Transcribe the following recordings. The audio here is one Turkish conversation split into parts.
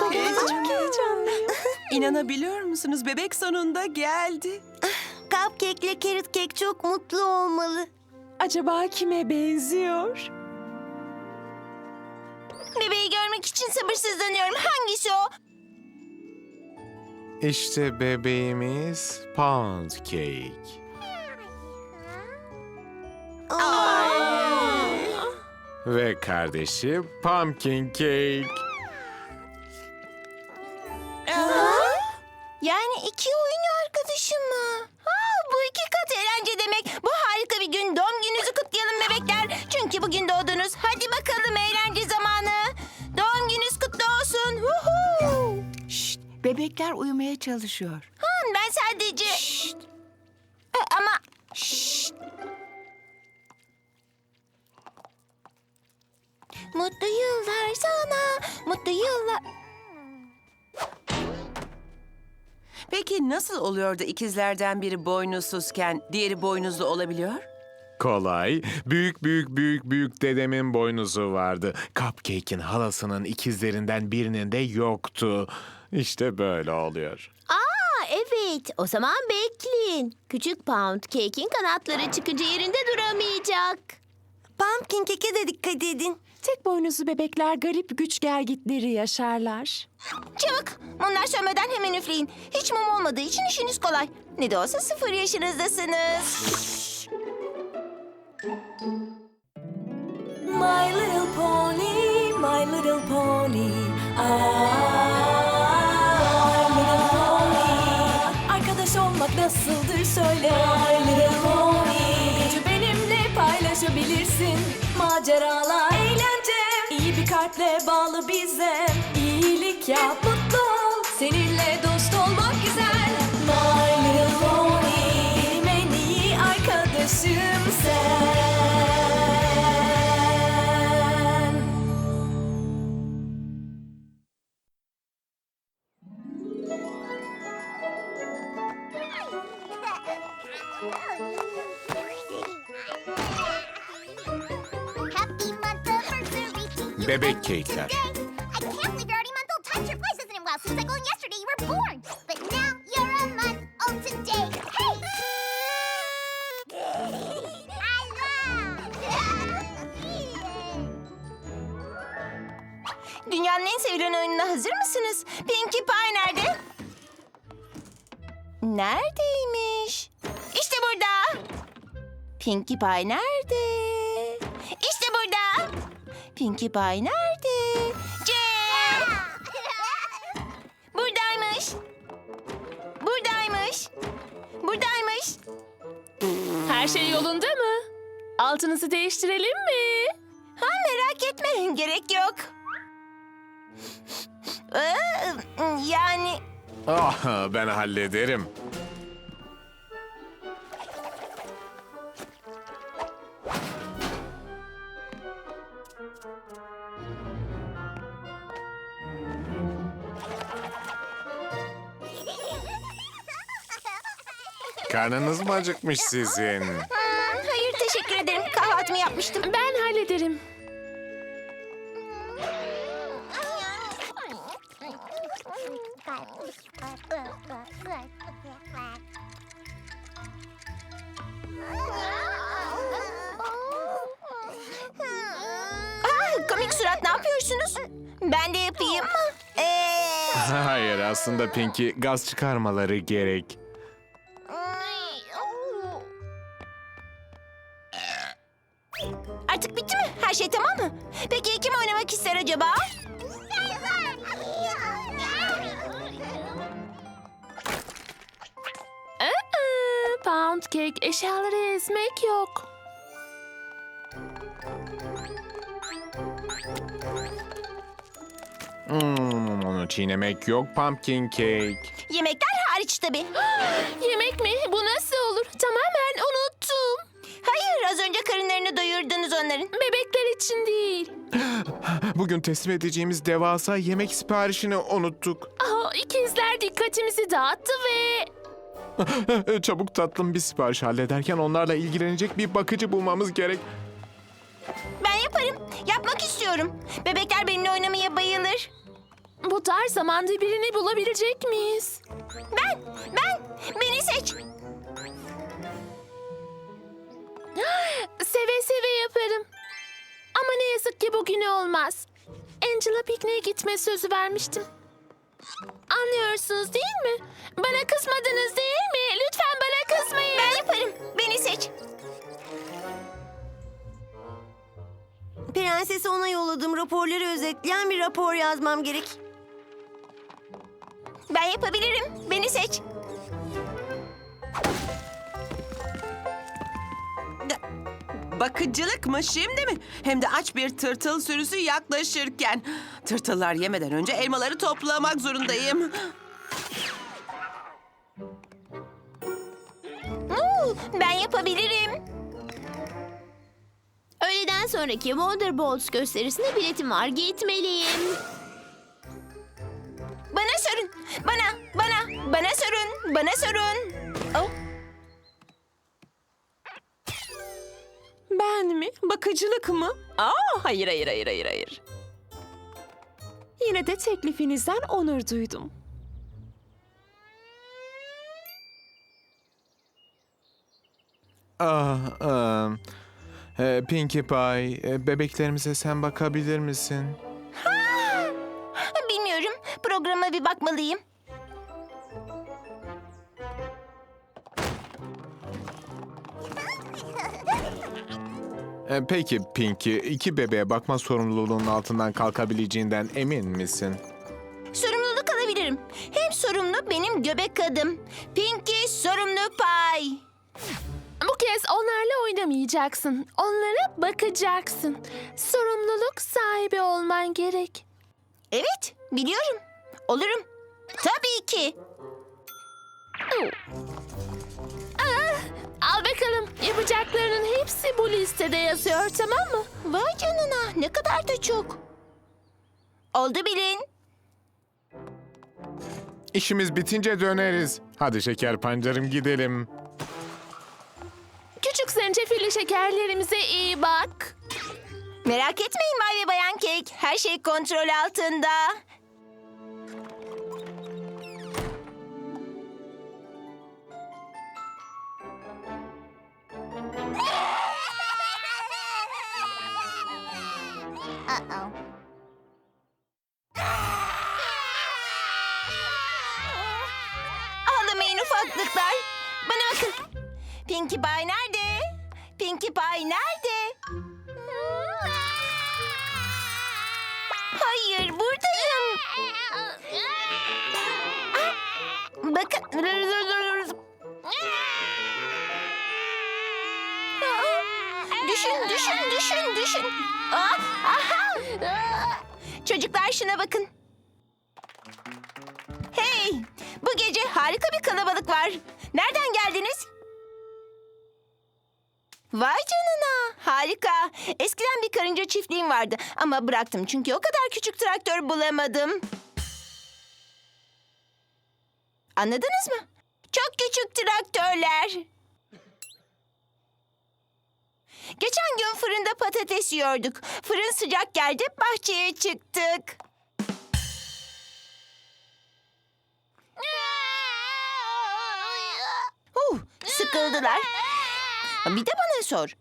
Çok Çok heyecanlı. İnanabiliyor musunuz? Bebek sonunda geldi. Cupcake ile Carrot Cake çok mutlu olmalı. Acaba kime benziyor? Bebeği görmek için sabırsızlanıyorum. Hangisi o? İşte bebeğimiz Pound Cake. Ve kardeşi Pumpkin Cake. İki oyun arkadaşım mı? Ha, bu iki kat eğlence demek. Bu harika bir gün. Doğum gününüzü kutlayalım bebekler. Çünkü bugün doğdunuz. Hadi bakalım eğlence zamanı. Doğum gününüz kutlu olsun. Huhu. Şşt, bebekler uyumaya çalışıyor. Ha, ben sadece... oluyor da ikizlerden biri boynuzsuzken diğeri boynuzlu olabiliyor? Kolay. Büyük büyük büyük büyük dedemin boynuzu vardı. Cupcake'in halasının ikizlerinden birinin de yoktu. İşte böyle oluyor. Aa evet o zaman bekleyin. Küçük Pound Cake'in kanatları çıkınca yerinde duramayacak. Pumpkin Cake'e de dikkat edin. Tek boynuzlu bebekler garip güç gergitleri yaşarlar. Çabuk, mumlar sönmeden hemen üfleyin. Hiç mum olmadığı için işiniz kolay. Ne de olsa sıfır yaşınızdasınız. My little pony, my little pony. I, my little pony. Arkadaş olmak nasıldır söyle. My little pony. Gücü benimle paylaşabilirsin. Bir kalple bağlı bize. İyilik yap, mutlu ol. Seninle dost olmak güzel. My little pony. Benim en iyi arkadaşım sen. I love. Dünyanın en sevilen oyununa hazır mısınız? Pinkie Pie nerede? Neredeymiş? İşte burada. Pinkie Pie nerede? Pinkie Pie nerede? Cem! Buradaymış. Buradaymış. Buradaymış. Her şey yolunda mı? Altınızı değiştirelim mi? Ha merak etme gerek yok. Ee, yani Ah, ben hallederim. Karnınız mı acıkmış sizin? hayır teşekkür ederim kahvaltımı yapmıştım. Ben hallederim. Ah, komik surat ne yapıyorsunuz? Ben de yapayım mı? Ee, Hayır, aslında Pinky gaz çıkarmaları gerek. Şey tamam mı? Peki kim oynamak ister acaba? Aa, pound cake eşyaları ezmek yok. Hmm, onu çiğnemek yok pumpkin cake. Yemekler hariç tabii. Yemek mi? Bu nasıl olur? Tamamen. Hayır az önce karınlarını doyurdunuz onların. Bebekler için değil. Bugün teslim edeceğimiz devasa yemek siparişini unuttuk. Aa, ikizler dikkatimizi dağıttı ve... Çabuk tatlım bir sipariş hallederken onlarla ilgilenecek bir bakıcı bulmamız gerek. Ben yaparım. Yapmak istiyorum. Bebekler benimle oynamaya bayılır. Bu dar zamanda birini bulabilecek miyiz? Ben, ben, beni seç. Seve seve yaparım. Ama ne yazık ki bugün olmaz. Angela pikniğe gitme sözü vermiştim. Anlıyorsunuz değil mi? Bana kızmadınız değil mi? Lütfen bana kızmayın. Ben yaparım, beni seç. Prensese ona yolladığım raporları özetleyen bir rapor yazmam gerek. Ben yapabilirim, beni seç. Bakıcılık mı şimdi mi? Hem de aç bir tırtıl sürüsü yaklaşırken. Tırtıllar yemeden önce elmaları toplamak zorundayım. Oo, ben yapabilirim. Öğleden sonraki Wonderbolts gösterisine biletim var. Gitmeliyim. Bana sorun, bana, bana, bana sorun, bana sorun. Oh, Ben mi? Bakıcılık mı? Aa, hayır hayır hayır hayır hayır. Yine de teklifinizden onur duydum. Ah, ah. Ee, Pinkie Pie, e, bebeklerimize sen bakabilir misin? bilmiyorum, programa bir bakmalıyım. Peki Pinkie, iki bebeğe bakma sorumluluğunun altından kalkabileceğinden emin misin? Sorumluluk alabilirim. Hem sorumlu benim göbek adım. Pinky sorumlu pay. Bu kez onlarla oynamayacaksın. Onlara bakacaksın. Sorumluluk sahibi olman gerek. Evet, biliyorum. Olurum. Tabii ki. Al bakalım. Yapacaklarının hepsi bu listede yazıyor tamam mı? Vay canına, ne kadar da çok. Oldu bilin. İşimiz bitince döneriz. Hadi şeker pancarım gidelim. Küçük zencefilli şekerlerimize iyi bak. Merak etmeyin Bay ve Bayan Kek. Her şey kontrol altında. Aha. Çocuklar şuna bakın. Hey, bu gece harika bir kalabalık var. Nereden geldiniz? Vay canına, harika. Eskiden bir karınca çiftliğim vardı ama bıraktım çünkü o kadar küçük traktör bulamadım. Anladınız mı? Çok küçük traktörler. Geçen gün fırında patates yiyorduk. Fırın sıcak geldi, bahçeye çıktık. Uh, sıkıldılar. Bir de bana sor.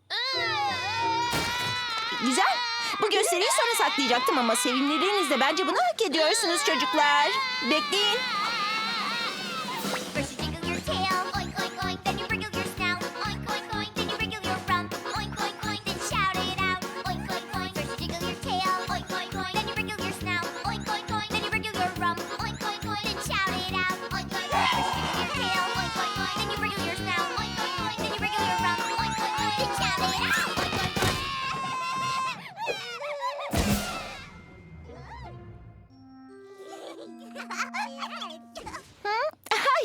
Güzel. Bu gösteriyi sonra saklayacaktım ama sevimlilerinizle bence bunu hak ediyorsunuz çocuklar. Bekleyin.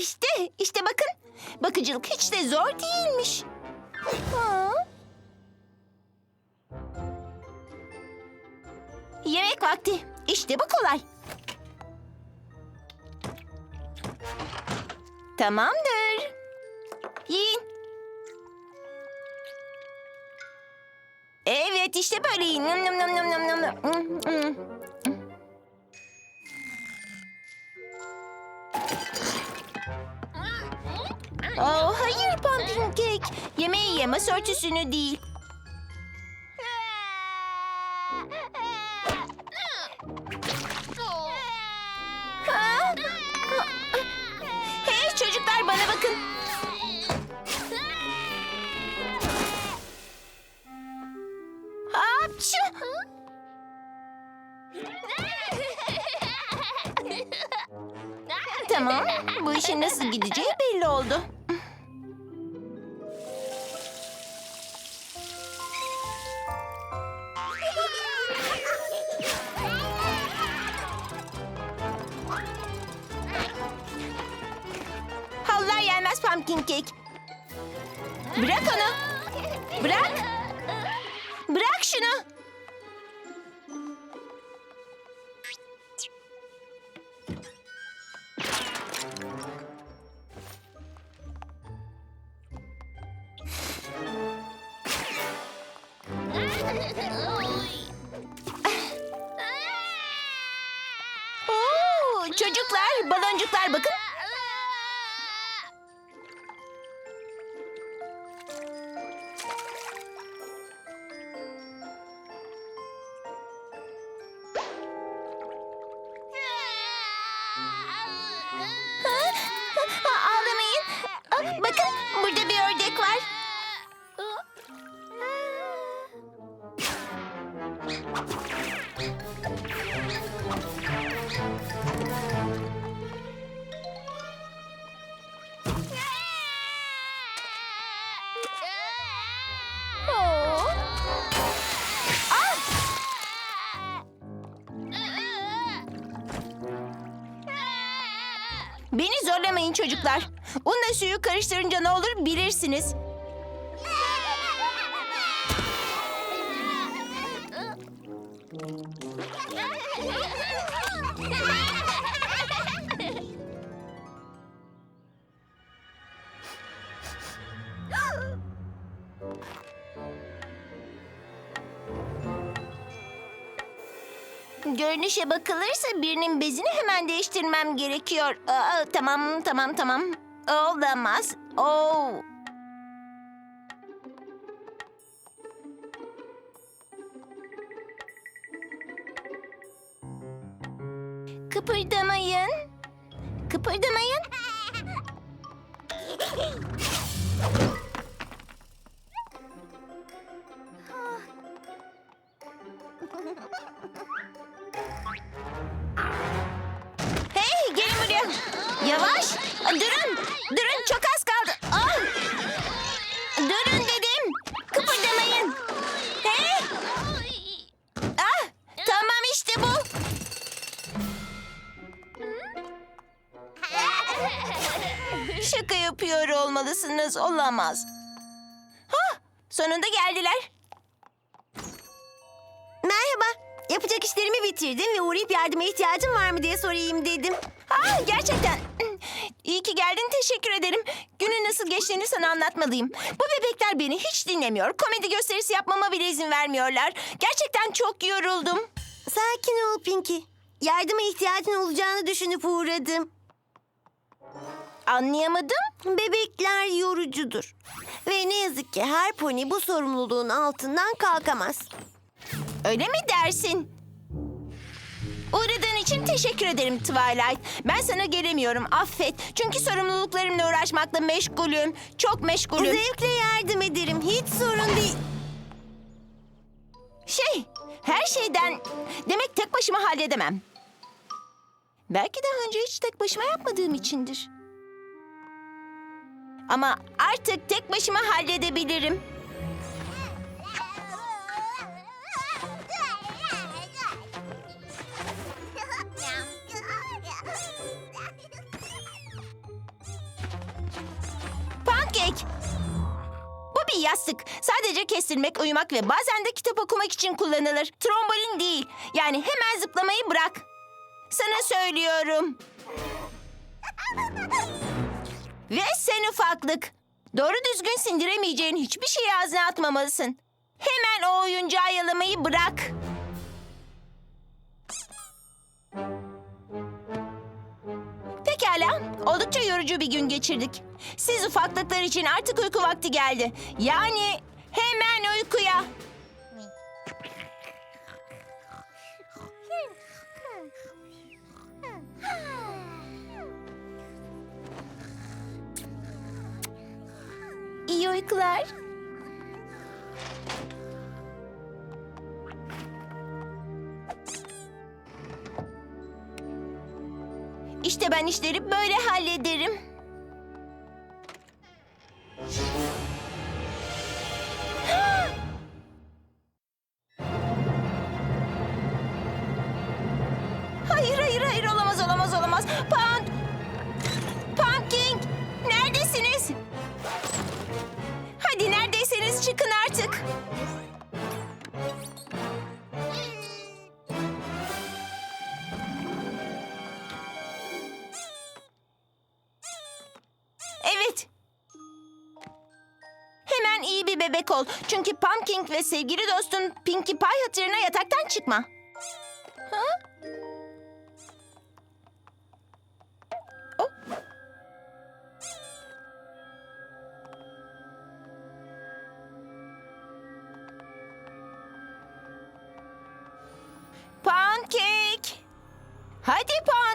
İşte, işte bakın. Bakıcılık hiç de zor değilmiş. Ha. Yemek vakti. İşte bu kolay. Tamamdır. Yiyin. Evet işte böyle yiyin. Nım nım nım nım nım nım. Yemeği ye, masa örtüsünü değil. Hey çocuklar bana bakın. Hapşu! Tamam, bu işin nasıl gideceği belli oldu. Bakın. Ağlamayın. Bakın burada bir ördek var. Çocuklar. Unla suyu karıştırınca ne olur bilirsiniz. Görünüşe bakılırsa birinin bezini hemen değiştirmem gerekiyor. Aa, tamam, tamam, tamam. Olamaz. Oo. Kıpırdamayın. Kıpırdamayın. Yavaş. Durun. Durun çok az kaldı. Ah. Durun dedim. Kıpırdamayın. Hey. Ah, tamam işte bu. Şaka yapıyor olmalısınız. Olamaz. Hah, sonunda geldiler. Merhaba. Yapacak işlerimi bitirdim ve uğrayıp yardıma ihtiyacın var mı diye sorayım dedim. Ah, gerçekten. İyi ki geldin. Teşekkür ederim. Günün nasıl geçtiğini sana anlatmalıyım. Bu bebekler beni hiç dinlemiyor. Komedi gösterisi yapmama bile izin vermiyorlar. Gerçekten çok yoruldum. Sakin ol Pinky. Yardıma ihtiyacın olacağını düşünüp uğradım. Anlayamadım. Bebekler yorucudur. Ve ne yazık ki her pony bu sorumluluğun altından kalkamaz. Öyle mi dersin? Uğradığın için teşekkür ederim Twilight. Ben sana gelemiyorum, affet. Çünkü sorumluluklarımla uğraşmakla meşgulüm. Çok meşgulüm. Zevkle yardım ederim. Hiç sorun değil. Şey, her şeyden... Demek tek başıma halledemem. Belki daha önce hiç tek başıma yapmadığım içindir. Ama artık tek başıma halledebilirim. Bir yastık. Sadece kestirmek, uyumak ve bazen de kitap okumak için kullanılır. Trombolin değil. Yani hemen zıplamayı bırak. Sana söylüyorum. Ve sen ufaklık. Doğru düzgün sindiremeyeceğin hiçbir şeyi ağzına atmamalısın. Hemen o oyuncağı yalamayı bırak. Pekala. Oldukça yorucu bir gün geçirdik. Siz ufaklıklar için artık uyku vakti geldi. Yani hemen uykuya. İyi uykular. İşte ben işleri böyle hallederim. Ol. Çünkü Pumpkin ve sevgili dostun Pinkie Pie hatırına yataktan çıkma. Ha? Oh. Pancake. Hadi pancake.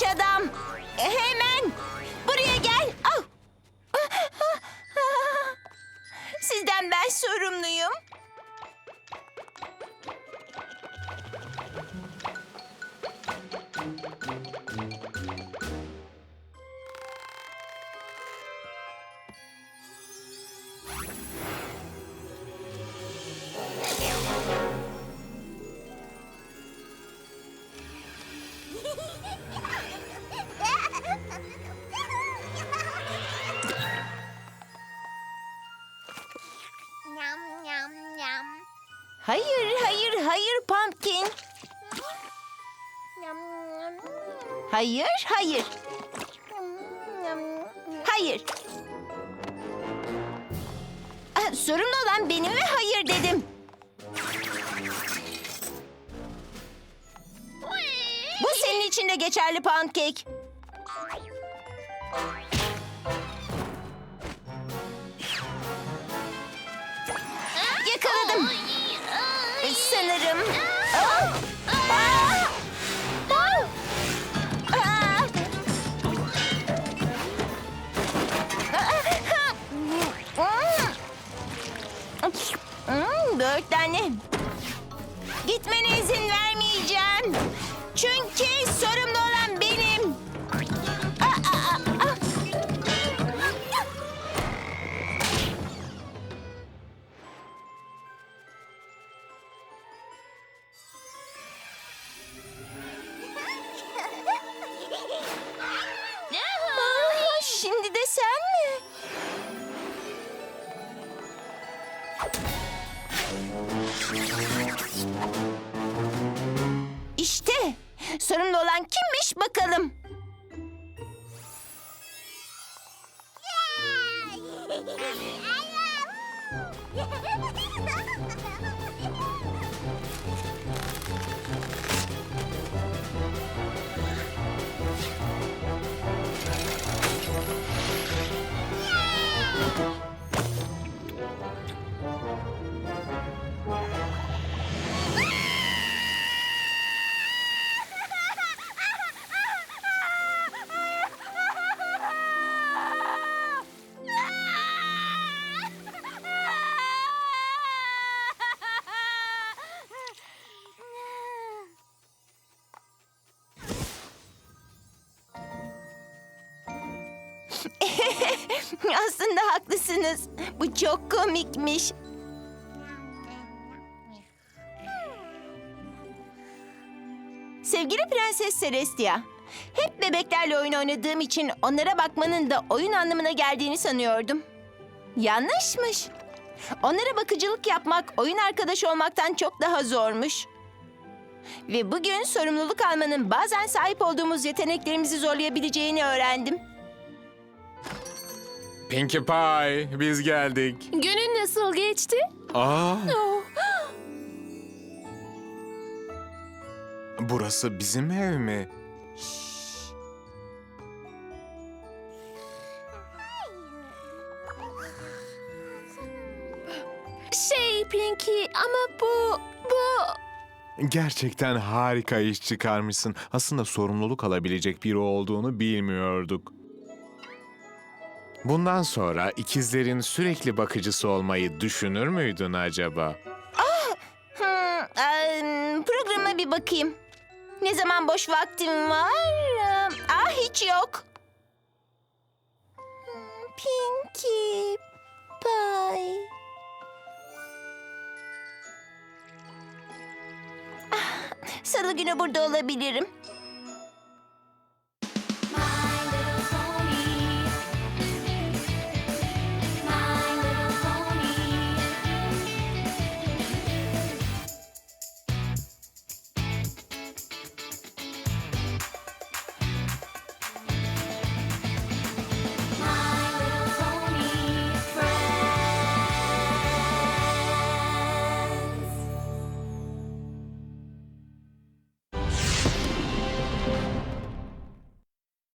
Genç adam. Hemen. Hayır, hayır, hayır Pumpkin. Hayır, hayır, hayır. Ah, Sorumlu olan benim ve hayır dedim. Bu senin için de geçerli pancake. Dört tane. Gitmene izin vermeyeceğim. Çünkü sorumlu olan 아유. Aslında haklısınız. Bu çok komikmiş. Sevgili Prenses Celestia, hep bebeklerle oyun oynadığım için onlara bakmanın da oyun anlamına geldiğini sanıyordum. Yanlışmış. Onlara bakıcılık yapmak oyun arkadaşı olmaktan çok daha zormuş. Ve bugün sorumluluk almanın bazen sahip olduğumuz yeteneklerimizi zorlayabileceğini öğrendim. Pinkie Pie, biz geldik. Günün nasıl geçti? Aa. Burası bizim ev mi? Şey Pinky ama bu... bu... Gerçekten harika iş çıkarmışsın. Aslında sorumluluk alabilecek biri olduğunu bilmiyorduk. Bundan sonra ikizlerin sürekli bakıcısı olmayı düşünür müydün acaba? Hmm, em, programa bir bakayım. Ne zaman boş vaktim var? Ah hiç yok. Hmm, Pinkie Pie. Ah, Salı günü burada olabilirim.